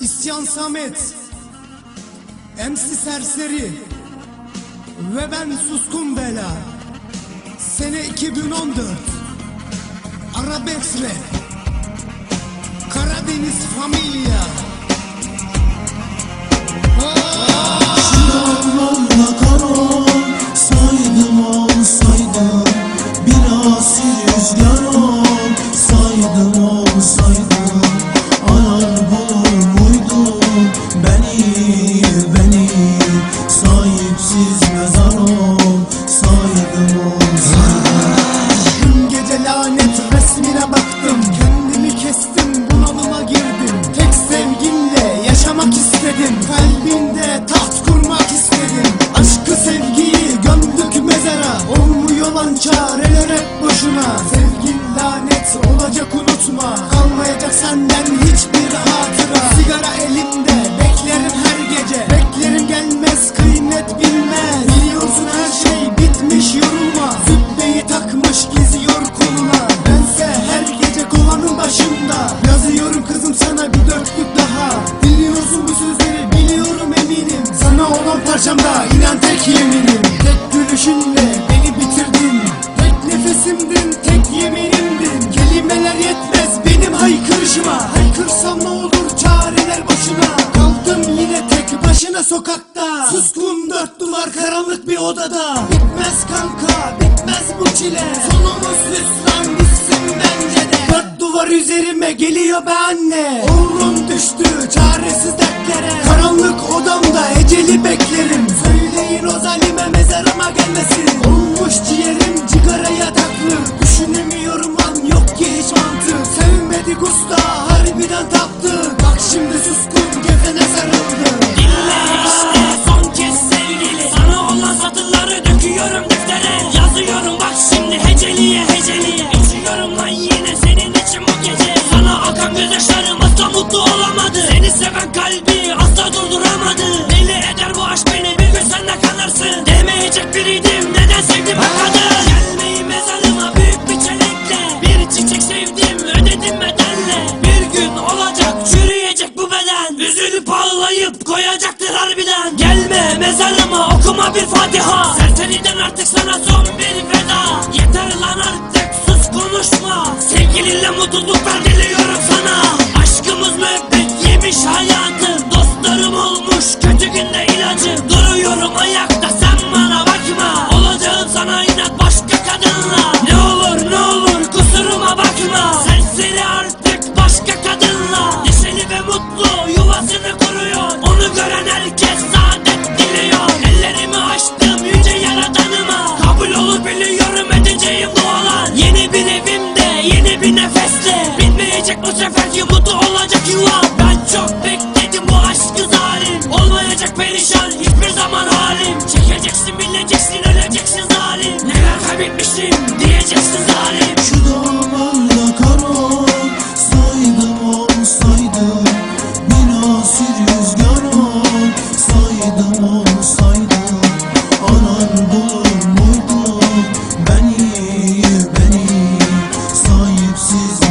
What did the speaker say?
İsyan Samet MC Serseri Ve ben Suskun Bela. Sene 2014 Arabex Rap Karadeniz Familia Olmuyor lan çareler hep boşuna. Sevgin lanet olacak unutma. Kalmayacak senden hiçbir hatıra. Sigara elimde beklerim her gece. Beklerim gelmez kıymet bilmez. Biliyorsun her şey bitmiş yorulma. Zübbeyi takmış geziyor koluna. Bense her gece kovanın başında. Yazıyorum kızım sana bir dörtlük daha. Biliyorsun bu sözleri biliyorum eminim. Sana olan parçamda inan tek yeminim. Tek gülüşünle Tek nefesimdin tek yeminimdin Kelimeler yetmez benim haykırışıma. Haykırsam ne olur çareler boşuna Kaldım yine tek başına sokakta. Suskun dört duvar karanlık bir odada. Bitmez kanka bitmez bu çile. Sonumuz hüsran bitsin bence de. Dört duvar üzerime geliyor be anne. Oğlum düştü çaresiz dertlere. Karanlık odamda eceli beklerim döküyorum deftere Yazıyorum bak şimdi heceliye heceliye. İçiyorum lan yine senin için bu gece. Sana akan gözyaşlarım asla mutlu olamadı. Seni seven kalbi asla durduramadı. Deli eder bu aşk beni bir gün sen de kalırsın Demeyecek biriydim neden sevdim bu kadın mezarıma büyük bir çelenkle Bir çiçek sevdim ödedim bedenle Bir gün olacak çürüyecek bu beden. Üzülüp ağlayıp koyacaktır harbiden. Gelme mezarıma okuma bir fatiha Serseriden artık sana son bir veda. Yeter lan artık sus konuşma. Sevgilinle mutluluklar diliyorum sana. Aşkımız müebbet yemiş hayatım Dostlarım olmuş kötü günde ilacım Duruyorum ayakta sen bana bakma. Olacağım sana inat başka kadınla değişer hiçbir zaman halim. Çekeceksin bileceksin öleceksin zalim. Neler kaybetmişim diyeceksin zalim. Şu dağlarla kara saydım olsaydım Binasir rüzgara saydım olsaydım Anan bulur muydu beni beni sahipsiz